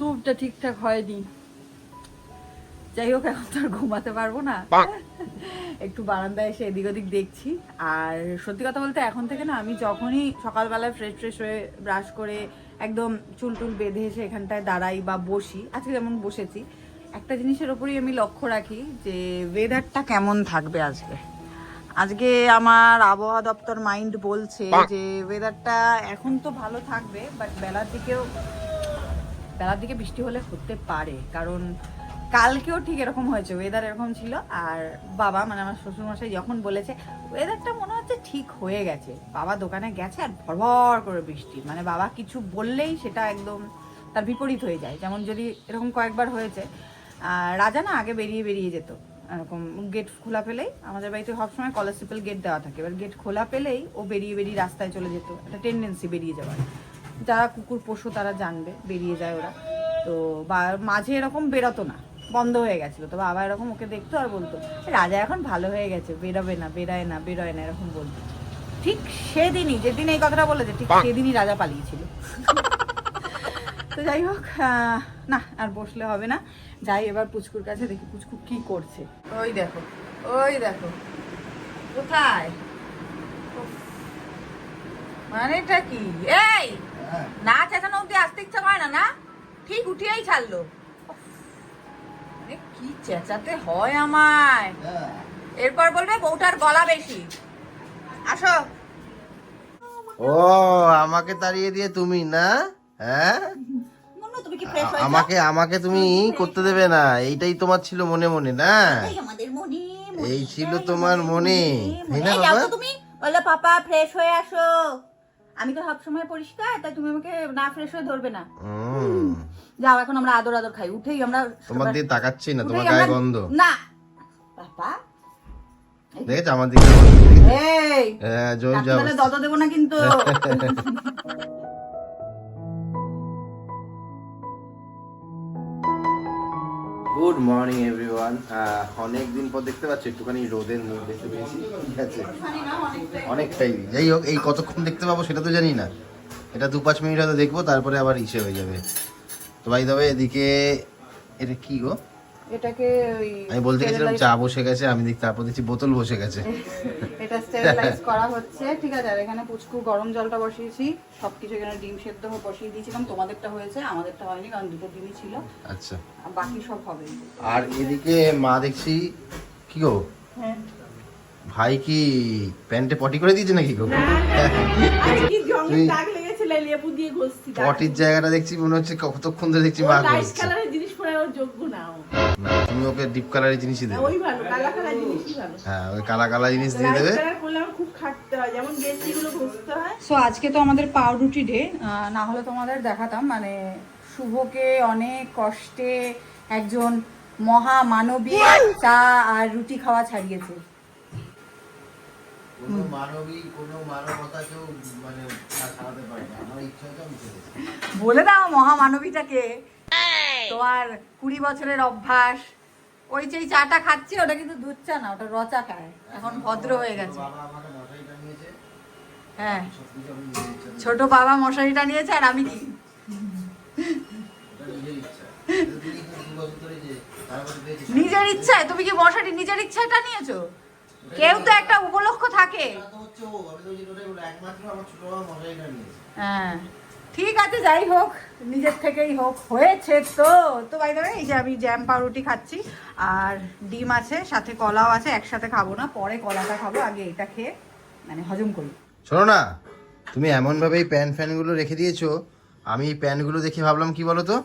ঘুমটা ঠিকঠাক হয়নি। যাই হোক এখন তো আর ঘুমাতে পারব না। একটু বারান্দায় এসে এদিক ওদিক দেখছি। আর সত্যি কথা বলতে এখন থেকে না আমি যখনই সকালবেলায় ফ্রেশ ফ্রেশ হয়ে ব্রাশ করে একদম চুল টুল বেঁধে এসে এখানটায় দাঁড়াই বা বসি আজকে যেমন বসেছি একটা জিনিসের ওপরই আমি লক্ষ্য রাখি যে ওয়েদারটা কেমন থাকবে আজকে। আজকে আমার আবহাওয়া দপ্তর মাইন্ড বলছে যে ওয়েদারটা এখন তো ভালো থাকবে বাট বেলার দিকেও বেলার দিকে বৃষ্টি হলে হতে পারে, কারণ কালকেও ঠিক এরকম হয়েছে ওয়েদার এরকম ছিল। আর বাবা মানে আমার শ্বশুরমশাই যখন বলেছে ওয়েদারটা মনে হচ্ছে ঠিক হয়ে গেছে। বাবা দোকানে গেছে আর ভরভর করে বৃষ্টি। মানে বাবা কিছু বললেই সেটা একদম তার বিপরীত হয়ে যায়। যেমন যদি এরকম কয়েকবার হয়েছে রাজা না আগে বেরিয়ে বেরিয়ে যেত। এরকম গেট খোলা পেলেই, আমাদের বাড়িতে সবসময় কলারসিপল গেট দেওয়া থাকে। এবার গেট খোলা পেলেই ও বেরিয়ে বেরিয়ে রাস্তায় চলে যেত। একটা টেন্ডেন্সি বেরিয়ে যাওয়ার। যারা কুকুর পোষো তারা জানবে বেরিয়ে যায় ওরা। তো বা মাঝে এরকম বেরোতো না বন্ধ হয়ে গেছিল। তো বাবা এরকম ওকে দেখতো আর বলতো রাজা এখন ভালো হয়ে গেছে বেরোবে না বেরোয় না বেরোয় না এরকম বলতো। ঠিক সেদিনই যেদিন এই কথাটা বলেছে ঠিক সেদিনই রাজা পালিয়েছিল। তো যাই হোক না আর বসলে হবে না। যাই এবার পুচকুর কাছে দেখি পুচকু কি করছে। ওই দেখো ওই দেখো কোথায়? মানেটা কি? এই! নাচ এখনও অব্দি আসতে ইচ্ছা করে না না? ঠিক উঠিয়েই ছাড়লো। কি চেঁচাতে হয় আমায়। এরপর বলবে বউটার গলা বেশি। আসো। ও আমাকে তাড়িয়ে দিয়ে তুমি না? হ্যাঁ? মনু তুমি কি ফ্রেশ হয়ে আমাকে আমাকে তুমি করতে দেবে না এইটাই তোমার ছিল মনে মনে না? আমাদের এই ছিল তোমার মনে তাই না বাবা? তুমি বললে পাপা ফ্রেশ হয়ে আসো। আমি তো সব সময় পরিষ্কার তাই তুমি আমাকে না ফ্রেশ হয়ে ধরবে না। যাও এখন আমরা আদর আদর খাই। উঠেই আমরা তোমার দিকে তাকাচ্ছি না তোমার গায়ে গন্ধ। না। বাবা। দেখেছ আমার দিকে? এই। হ্যাঁ জোর যাও দত দেবো না কিন্তু। গুড মর্নিং এভরিওয়ান অনেক দিন পর দেখতে পাচ্ছি, একটুখানি রোদের মুখ দেখতে পেয়েছি। ঠিক আছে? অনেকটাই যাই হোক, এই কতক্ষণ দেখতে পাবো সেটা তো জানি না। এটা দু পাঁচ মিনিট হয়তো দেখব, তারপরে আবার ইসে হয়ে যাবে। তো ভাই তবে এদিকে, এটা কি গো? এটাকে ওই আমি বলতে গেছিলাম চা বসে গেছে আমি দেখি তারপর দেখছি বোতল বসে গেছে। এটা স্টেরিলাইজ করা হচ্ছে। ঠিক আছে আর এখানে পুচকু গরম জলটা বসিয়েছি। সবকিছু এখানে ডিম সেদ্ধ বসিয়ে দিয়েছিলাম। তোমাদেরটা হয়েছে আমাদেরটা হয়নি কারণ দুটো ডিমই ছিল। আচ্ছা। বাকি সব হবে। আর এদিকে মা দেখছি কি গো? হ্যাঁ। ভাই কি প্যান্টে পটি করে দিয়েছে নাকি গো। পটির জায়গাটা দেখছি মনে হচ্ছে কতক্ষণ ধরে দেখছি মা করছে তুমি ওকে ডিপ কালারের জিনিসই দেবে। ওই ভালো কালা কালা জিনিসই ভালো। হ্যাঁ ওই কালা কালা জিনিস দিয়ে দেবে। কালার করলে আমার খুব খাটতে হয় যেমন গেছি গুলো ঘষতে হয়। সো আজকে তো আমাদের পাউরুটি ডে না হলে তোমাদের দেখাতাম মানে শুভকে অনেক কষ্টে একজন মহা মানবী চা আর রুটি খাওয়া ছাড়িয়েছে। কোনো মানবী কোনো মানবতা মানে ছাড়াতে পারে না। আমার ইচ্ছা হচ্ছে আমি বলে দাও মহামানবীটাকে। তোমার কুড়ি বছরের অভ্যাস ওই যে চাটা খাচ্ছি ওটা কিন্তু দুধ চা না ওটা রচা খায়। এখন ভদ্র হয়ে গেছে। হ্যাঁ। ছোট বাবা মশারিটা নিয়েছে আর আমি কি নিজের ইচ্ছায় তুমি কি মশারি নিজের ইচ্ছাটা নিয়েছো? কেউ তো একটা উপলক্ষ থাকে। হ্যাঁ। ঠিক আছে যাই হোক নিজের থেকেই হোক হয়েছে তো। তো বাই দেবে এই যে আমি জ্যাম পাউরুটি খাচ্ছি আর ডিম আছে সাথে কলাও আছে একসাথে খাব না পরে কলাটা খাব আগে এটা খেয়ে মানে হজম করি। শোনো না তুমি এমন ভাবে এই প্যান ফ্যানগুলো রেখে দিয়েছ আমি এই প্যানগুলো দেখে ভাবলাম কি বলো তো?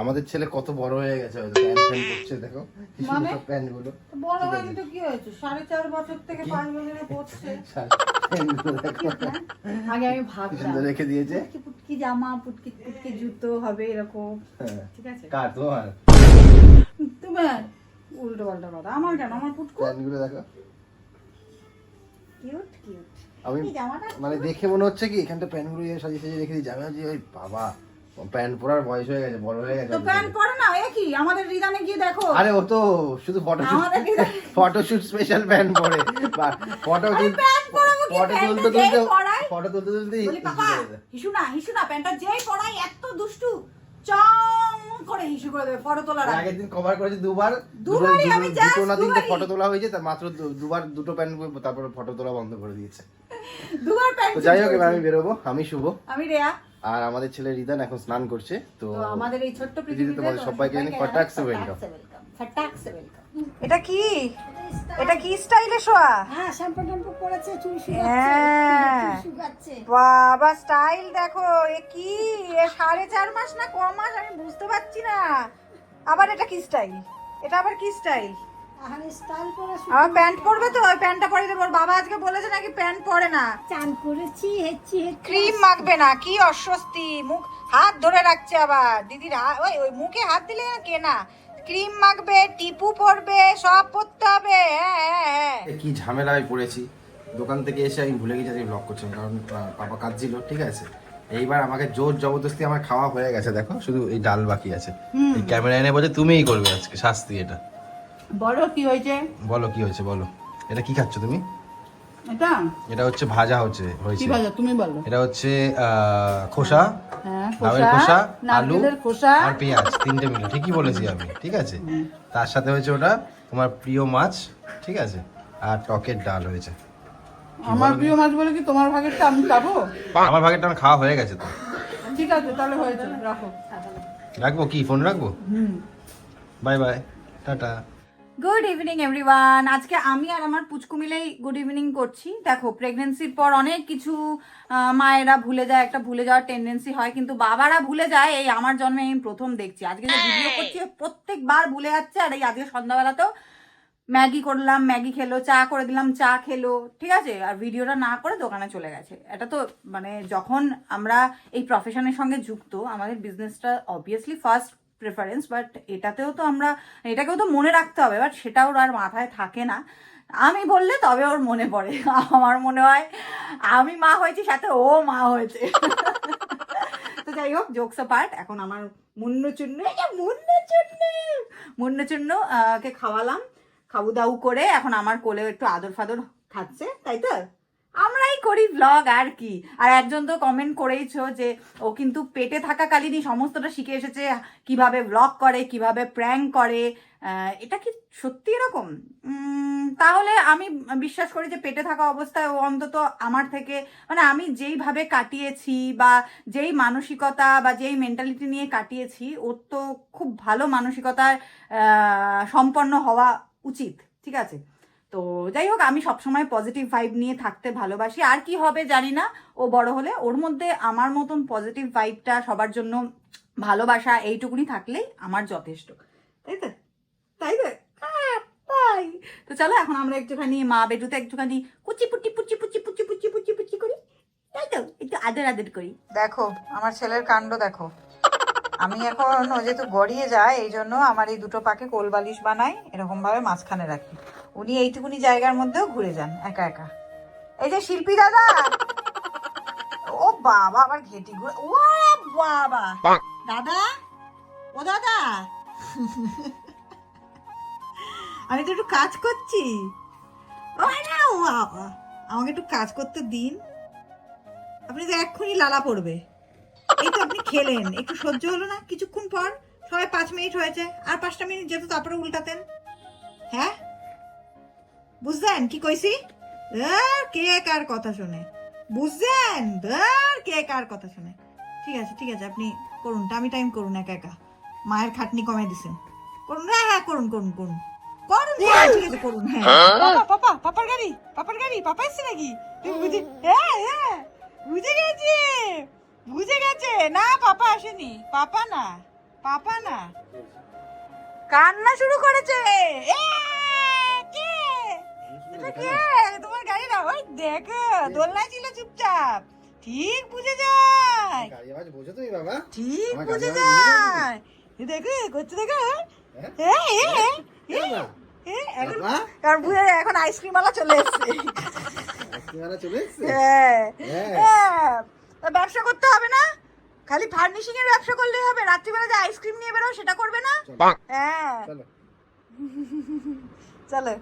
আমাদের ছেলে কত বড় হয়ে গেছে হয়তো প্যান ফ্যান করছে দেখো কি মানে? প্যানগুলো বড় হয়নি তো কি হয়েছে? সাড়ে চার বছর থেকে পাঁচ বছরে পড়ছে। আগে আমি ভাবতাম। রেখে দিয়েছে। পুটকি জামা পুটকি পুটকি জুতো হবে এরকম। হ্যাঁ। ঠিক আছে? কার তোমার? তোমার? উল্টো পাল্টা কথা। আমার কেন? আমার পুটকু? প্যানগুলো দেখো। Cute cute. আমি মানে দেখে মনে হচ্ছে কি এখানটা প্যানগুলো ইয়ে সাজিয়ে সাজিয়ে রেখে দিয়েছি। আমি ভাবছি ওই বাবা প্যান্ট পরার বয়স হয়ে গেছে বড় হয়ে গেছে তো প্যান্ট পরে না? এ কি? আমাদের রিদানে গিয়ে দেখো। আরে ও তো শুধু ফটোশুট ফটোশুট স্পেশাল প্যান্ট পরে। Photo pant? ফটো তুলতে তুলতে ফটো তুলতে তুলতে বলি পাপা হিসু না হিসু না প্যান্টটা যেই পরাই এত দুষ্টু চং করে ইস্যু করে দেবে ফটো তোলার আগে। দিন কভার করেছি দুবার। দুবারই আমি দুটো- দুটো না তিনটে ফটো তোলা হয়েছে তার মাত্র দুবার দুটো প্যান্ট তারপরে ফটো তোলা বন্ধ করে দিয়েছে। দুবার প্যান্ট যাই হোক এবার আমি বেরোবো আমি শুভ আমি রেয়া। আর আমাদের ছেলে রিদান এখন স্নান করছে তো আমাদের এই ছোট্ট পৃথিবীতে পৃথিবীতে তোমাদের সবাইকে জানি ফটাকসে welcome। ফটাকসে ওয়েলকাম এটা কি? এটা কি স্টাইলে শোয়া? হ্যাঁ শ্যাম্পু ট্যাম্পু করেছে চুল হ্যাঁ। শুকাচ্ছে। বাবা স্টাইল দেখো এ কি? এ সাড়ে চার মাস না ক মাস? আমি বুঝতে পারছি না। আবার এটা কি স্টাইল? এটা আবার কি স্টাইল? আমার প্যান্ট পরবে তো? ওই প্যান্টটা পরে দেবো। বাবা আজকে বলেছে নাকি প্যান্ট পরে না। চান করেছি হেচ্ছি ক্রিম মাখবে না কি অস্বস্তি। মুখ হাত ধরে রাখছে আবার। দিদির ওই ওই মুখে হাত দিলে না ক্রিম মাখবে টিপু পরবে সব পরতে হবে হ্যাঁ হ্যাঁ হ্যাঁ। কি ঝামেলায় পড়েছি? দোকান থেকে এসে আমি ভুলে গেছি আমি ব্লগ করছি কারণ পাপা কাঁদছিল ঠিক আছে? এইবার আমাকে জোর জবরদস্তি আমার খাওয়া হয়ে গেছে দেখো শুধু এই ডাল বাকি আছে। এই ক্যামেরা এনে বলছে তুমিই করবে আজকে শাস্তি এটা। বলো কি হয়েছে? বলো কি হয়েছে বলো। এটা কি খাচ্ছ তুমি? এটা? এটা হচ্ছে ভাজা হচ্ছে হয়েছে। কি ভাজা? তুমি বলো। এটা হচ্ছে আহ, খোসা হ্যাঁ খোসা আলু খোসা। আর পেঁয়াজ তিনটে মিলে। ঠিকই বলেছি আমি ঠিক আছে? তার সাথে হয়েছে ওটা তোমার প্রিয় মাছ ঠিক আছে? আর টকের ডাল হয়েছে। আমার প্রিয় মাছ বলে কি তোমার ভাগেরটা আমি খাব? আমার ভাগেরটা আমার খাওয়া হয়ে গেছে তো। ঠিক আছে তাহলে হয়েছে রাখো। রাখব কি? ফোন রাখব? বাই বাই টাটা। গুড ইভিনিং এভরিওয়ান আজকে আমি আর আমার পুচকু মিলেই গুড ইভিনিং করছি। দেখো প্রেগনেন্সির পর অনেক কিছু মায়েরা ভুলে যায় একটা ভুলে যাওয়ার টেন্ডেন্সি হয় কিন্তু বাবারা ভুলে যায় এই আমার জন্মে আমি প্রথম দেখছি। আজকে যে ভিডিও করছি প্রত্যেকবার ভুলে যাচ্ছে আর এই আজকে সন্ধ্যাবেলাতেও ম্যাগি করলাম ম্যাগি খেলো চা করে দিলাম চা খেলো ঠিক আছে? আর ভিডিওটা না করে দোকানে চলে গেছে। এটা তো মানে যখন আমরা এই প্রফেশনের সঙ্গে যুক্ত আমাদের বিজনেসটা অবভিয়াসলি ফার্স্ট প্রেফারেন্স বাট এটাতেও তো আমরা, এটাকেও তো মনে রাখতে হবে বাট সেটাও ওর আর মাথায় থাকে না। আমি বললে তবে ওর মনে পড়ে। আমার মনে হয় আমি মা হয়েছি, সাথে ও মা হয়েছে। তো যাই হোক জোকস পার্ট এখন আমার মুন্নু চুন্নু এই যে মুন্নু চুন্নু মুন্নু চুন্নু কে খাওয়ালাম খাবু দাউ করে এখন আমার কোলেও একটু আদর ফাদর খাচ্ছে তাই তো? আমরাই করি ব্লগ আর কি। আর একজন তো কমেন্ট করেইছো যে ও কিন্তু পেটে থাকাকালীনই সমস্তটা শিখে এসেছে কীভাবে ব্লগ করে কীভাবে প্র্যাঙ্ক করে এটা কি সত্যি এরকম? তাহলে আমি বিশ্বাস করি যে পেটে থাকা অবস্থায় ও অন্তত আমার থেকে মানে আমি যেইভাবে কাটিয়েছি বা যেই মানসিকতা বা যেই মেন্টালিটি নিয়ে কাটিয়েছি ওর তো খুব ভালো মানসিকতার আহ, সম্পন্ন হওয়া উচিত ঠিক আছে? তো যাই হোক আমি সবসময় পজিটিভ ভাইব নিয়ে থাকতে ভালোবাসি। আর কি হবে জানি না ও বড় হলে। ওর মধ্যে আমার মতন পজিটিভ ভাইবটা সবার জন্য ভালোবাসা এইটুকুনি থাকলেই আমার যথেষ্ট। তাই তো? তাই তো? আহ, তাই। তো চলো এখন আমরা একটুখানি মা বেটুতে একটুখানি কুচি পুচি পুচি পুচি পুচি পুচি পুচি পুচি করি। তাই তো? একটু আদর আদর করি। দেখো আমার ছেলের কাণ্ড দেখো। আমি এখন যেহেতু গড়িয়ে যায় এই জন্য আমার এই দুটো পাকে কোল বালিশ বানাই এরকম ভাবে মাঝখানে রাখি। উনি এইটুকুনি জায়গার মধ্যেও ঘুরে যান, একা একা। এই যে শিল্পী দাদা! ও বাবা, আবার ঘেটি ঘুরে ও বাবা! দাদা? ও দাদা! আমি তো একটু কাজ করছি। ও আমাকে একটু কাজ করতে দিন। আপনি তো এক্ষুনি লালা পড়বে। এই তো আপনি খেলেন। একটু সহ্য হলো না কিছুক্ষণ পর। সবাই পাঁচ মিনিট হয়েছে। আর পাঁচটা মিনিট যেত তারপরে উল্টাতেন। হ্যাঁ? বুঝলেন কি কইছি? কে কার কথা শুনে। বুঝছেন ধর, কে কার কথা শুনে। ঠিক আছে ঠিক আছে আপনি করুন। টাইম টাইম করুন একা একা। মায়ের খাটনি কমে দিছেন। করুন হ্যাঁ হ্যাঁ করুন করুন করুন। করুন ঠিক আছে করুন হ্যাঁ। পাপা পাপা পাপার গাড়ি পাপার গাড়ি পাপা এসছে নাকি? তুমি বুঝে হ্যাঁ হ্যাঁ বুঝে গেছে বুঝে গেছে। না পাপা আসেনি পাপা না পাপা না। কান্না শুরু করেছে। এ, এটা কে? তোমার গাড়ি না ওই দেখো দোলনা ছিল চুপচাপ। ঠিক বুঝে যায়। গাড়ি আওয়াজ বোঝো তুমি বাবা। ঠিক বুঝে যায়। দেখো করছে দেখো। হ্যাঁ? কারণ বুঝে এখন আইসক্রিম আলা চলে এসছে? হ্যাঁ। হ্যাঁ। হ্যাঁ। ব্যবসা করতে হবে না? খালি ফার্নিশিং এর ব্যবসা করলেই হবে। রাত্রিবেলা যে আইসক্রিম নিয়ে বেরো সেটা করবে না? হ্যাঁ। চলো।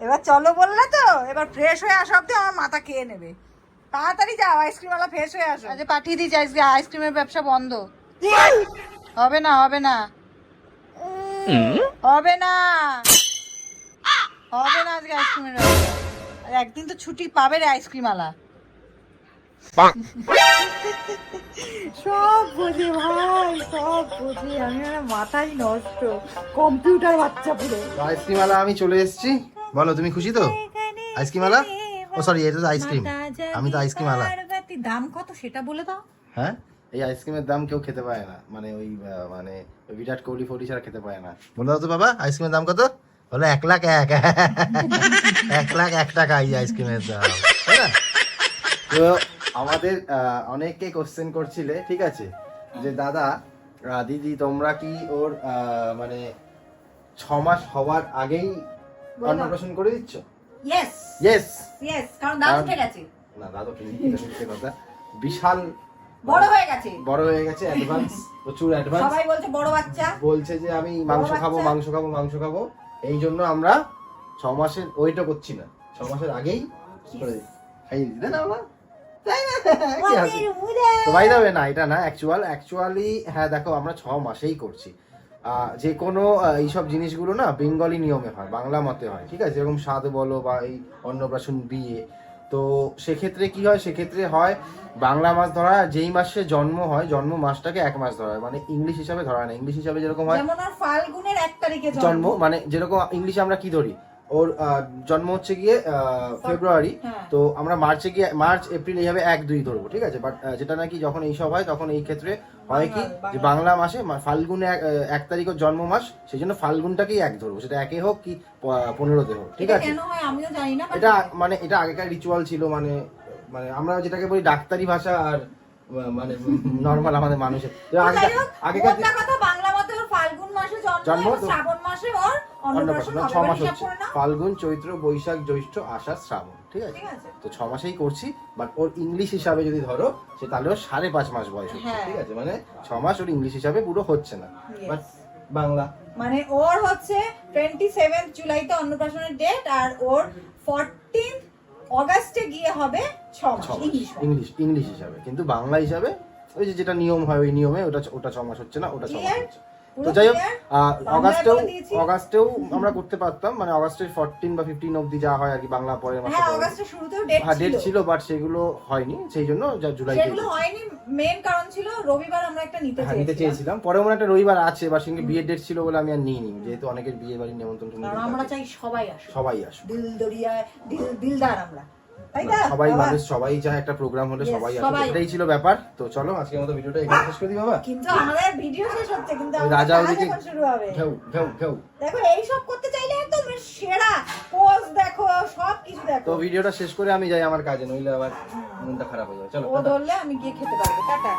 এবার চলো বললে তো এবার ফ্রেশ হয়ে আসা অব্দি আমার মাথা খেয়ে নেবে। তাড়াতাড়ি যাও আইসক্রিম ওয়ালা ফ্রেশ হয়ে আসো আচ্ছা পাঠিয়ে দিয়েছি আজকে আইসক্রিমের ব্যবসা বন্ধ। হবে না হবে না। হবে না। হবে না আজকে আইসক্রিমের। আর একদিন তো ছুটি পাবে রে আইসক্রিম আলা সব বোঝে ভাই সব বোঝে। আমি মাথাই নষ্ট। কম্পিউটার বাচ্চা পুরো। আইসক্রিম আলা আমি চলে এসেছি। বলো তুমি খুশি তো? আইসক্রিম আলা ও সরি এটা তো আইসক্রিম। আমি তো আইসক্রিম আলা দাম কত সেটা বলে দাও। হ্যাঁ? এই আইসক্রিমের দাম কেউ খেতে পায় না। মানে ওই মানে বিরাট কোহলি ফোহলি ছাড়া খেতে পায় না। বলে দাও তো বাবা আইসক্রিমের দাম কত? বলে এক লাখ এক। এক লাখ এক টাকা এই আইসক্রিমের দাম। তো আমাদের অনেকে কোশ্চেন করছিলে ঠিক আছে? যে দাদা দিদি তোমরা কি ওর মানে ছ মাস হওয়ার আগেই অন্নপ্রাশন করে দিচ্ছ? ইয়েস ইয়েস ইয়েস কারণ কারণ- উঠে গেছে। না তুমি এটা মিথ্যে কথা। বিশাল বড় হয়ে গেছে। বড় হয়ে গেছে অ্যাডভান্স প্রচুর অ্যাডভান্স সবাই বলছে বড় বাচ্চা। বলছে যে আমি মাংস খাব মাংস খাব মাংস খাব। এই জন্য আমরা ছ মাসের ওইটা করছি না। ছ মাসের আগেই করে খাইয়ে দিই তাই না না? তো ভাই না এটা না অ্যাকচুয়াল অ্যাকচুয়ালি হ্যাঁ দেখো আমরা ছ মাসেই করছি। যে কোনো এইসব জিনিসগুলো না বেঙ্গলি নিয়মে হয় বাংলা মতে হয় ঠিক আছে? যেরকম স্বাদ বলো বা এই অন্নপ্রাশন বিয়ে তো সেক্ষেত্রে কি হয়? সেক্ষেত্রে হয় বাংলা মাছ ধরা যেই মাসে জন্ম হয় জন্ম মাসটাকে এক মাস ধরা হয়। মানে ইংলিশ হিসাবে ধরা হয় না। ইংলিশ হিসাবে যেরকম হয় ফাল্গুনের এক তারিখে জন্ম মানে যেরকম ইংলিশে আমরা কি ধরি? ওর জন্ম হচ্ছে গিয়ে ফেব্রুয়ারি। হ্যাঁ। তো আমরা মার্চে গিয়ে মার্চ এপ্রিল এইভাবে এক দুই ধরবো ঠিক আছে? বাট যেটা নাকি যখন এইসব হয় তখন এই ক্ষেত্রে হয় কি যে বাংলা মাসে মা- ফাল্গুনে এক- তারিখ জন্ম মাস সেই জন্য ফাল্গুনটাকেই এক ধরবো সেটা একে হোক কি পনেরোতে হোক ঠিক আছে? এটা মানে এটা আগেকার রিচুয়াল ছিল মানে মানে আমরা যেটাকে বলি ডাক্তারি ভাষা আর মানে নর্মাল আমাদের মানুষের। আগেকার কথা বাংলা মতে ফাল্গুন মাসে জন্ম শ্রাবণ মাসে ওর অন্নপ্রাশন অন্নপ্রাশন ছ মাস হচ্ছে। ফাল্গুন চৈত্র বৈশাখ জ্যৈষ্ঠ আষাঢ় শ্রাবণ ঠিক আছে? তো ছ মাসেই করছি বাট ওর ইংলিশ হিসাবে যদি ধরো সে তাহলে ওর সাড়ে পাঁচ মাস বয়স হচ্ছে হ্যাঁ। ঠিক আছে? মানে ছ মাস ওর ইংলিশ হিসাবে পুরো হচ্ছে না। বাট বাংলা। মানে ওর হচ্ছে টোয়েন্টি সেভেন জুলাইতে অন্নপ্রাশনের ডেট আর ওর ফোরটিন অগাস্টে গিয়ে হবে ছ মাস ইংলিশ ইংলিশ হিসাবে। কিন্তু বাংলা হিসাবে ওই যে যেটা নিয়ম হয় ওই নিয়মে ওটা ওটা ছ মাস হচ্ছে না ওটা ছ মাস হচ্ছে। তো যাই হোক অগাস্টেও অগাস্টেও আমরা করতে পারতাম মানে অগাস্টের ফোরটিন বা ফিফটিন অব্দি যা হয় আর কি বাংলা পরের মাসে হ্যাঁ। ডেট হ্যাঁ ছিল। বাট সেগুলো হয়নি সেই জন্য যা জুলাইতে সেগুলো হয়নি মেন কারণ ছিল রবিবার আমরা একটা নিতে হ্যাঁ নিতে চেয়েছিলাম। চেয়েছিলাম। পরে মনে একটা রবিবার আছে বা সঙ্গে বিয়ের ডেট ছিল বলে আমি আর নিইনি যেহেতু অনেকের বিয়ে বাড়ির নেমন্তন্ন আমরা চাই সবাই আসুক। সবাই আসবে দিল দরিয়া দিল দিলদার আমরা। তাই না? সবাই? মানুষ সবাই চায় একটা প্রোগ্রাম হলে সবাই আসবে এটাই ছিল ব্যাপার। তো চলো আজকে মতো ভিডিওটা এখানে শেষ করে দিই বাবা। কিন্তু আমাদের ভিডিও শেষ হচ্ছে কিন্তু রাজা ওদিকে- শুরু হবে। ঘেউ ঘেউ ঘেউ। দেখো এই সব করতে চাইলে একদম সেরা পোজ দেখো সব কিছু দেখো। তো ভিডিওটা শেষ করে আমি যাই আমার কাজে নইলে আবার মনটা খারাপ হয়ে যাবে। চলো ও ধরলে আমি গিয়ে খেতে পারব। টাটা।